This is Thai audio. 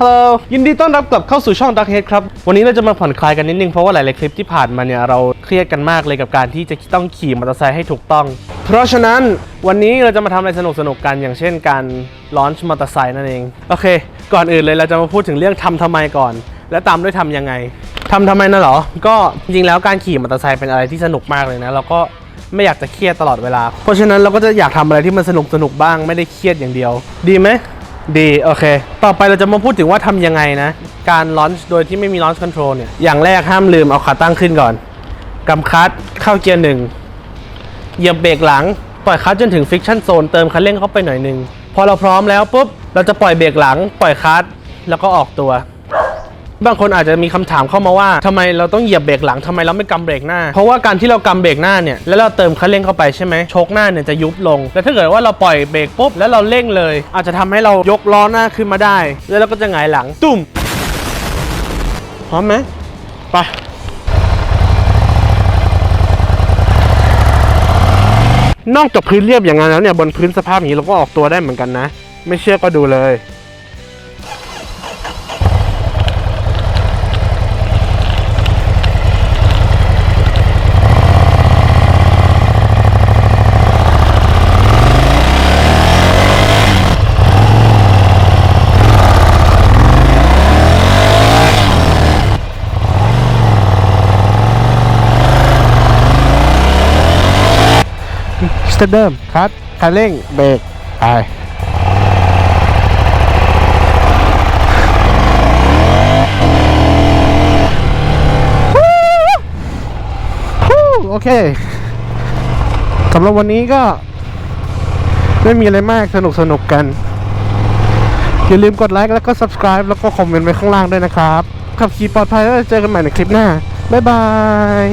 ฮัลโหลยินดีต้อนรับกลับเข้าสู่ช่อง Dark Head ครับ วันนี้เราจะมาผ่อนคลายกันนิดนึง เพราะว่าหลาย ๆ คลิปที่ผ่านมาเนี่ย เราเครียดกันมากเลยกับการที่จะต้องขี่มอเตอร์ไซค์ให้ถูกต้อง เพราะฉะนั้นวันนี้เราจะมาทำอะไรสนุกๆกันอย่างเช่นการลอนช์มอเตอร์ไซค์นั่นเอง โอเค ก่อนอื่นเลยเราจะมาพูดถึงเรื่องทำทำไมก่อน และตามด้วยทำยังไงทำทำไมนะเหรอ ก็จริงๆแล้วการขี่มอเตอร์ไซค์เป็นอะไรที่สนุกมากเลยนะแล้วก็ไม่อยากจะเครียดตลอดเวลา เพราะฉะนั้นเราก็จะอยากทำอะไรที่มันสนุกสนุกๆบ้างไม่ได้เครียดอย่างเดียว ดีไหม ดีโอเค ต่อไปเราจะมาพูดถึงว่าทำยังไงนะ การลอนช์โดยที่ไม่มีลอนช์คอนโทรลเนี่ย อย่างแรกห้ามลืมเอาขาตั้งขึ้นก่อนกำคัดเข้าเกียร์หนึ่งเหยียบเบรกหลัง ปล่อยคัตจนถึงฟิกชันโซนเติมคันเร่งเข้าไปหน่อยหนึ่งพอเราพร้อมแล้วปุ๊บเราจะปล่อยเบรกหลัง ปล่อยคัตแล้วก็ออกตัว บางคนอาจจะมีคำถามเข้ามาว่าทำไมเราต้องเหยียบเบรกหลังทำไมเราไม่กำเบรกหน้า เพราะว่าการที่เรากำเบรกหน้าเนี่ยแล้วเราเติมคันเร่งเข้าไปใช่ไหมชคหน้าเนี่ยจะยุบลงแต่ถ้าเกิดว่าเราปล่อยเบรกปุ๊บแล้วเราเร่งเลย อาจจะทำให้เรายกล้อหน้าขึ้นมาได้ แล้วเราก็จะหงายหลังตุ้มพร้อมไหมไปนอกจากพื้นเรียบอย่างนั้นแล้วเนี่ยบนพื้นสภาพอย่างนี้เราก็ออกตัวได้เหมือนกันนะ ไม่เชื่อก็ดูเลย สเตเดิมคัดคันเร่งเบรกไปฮู้โอเคสำหรับวันนี้ก็ ไม่มีอะไรมากสนุกสนุกกัน อย่าลืมกดไลค์แล้วก็ subscribe แล้วก็คอมเมนต์ไว้ข้างล่างด้วยนะครับ ขับขี่ปลอดภัยแล้วเจอกันใหม่ในคลิปหน้า บ๊ายบาย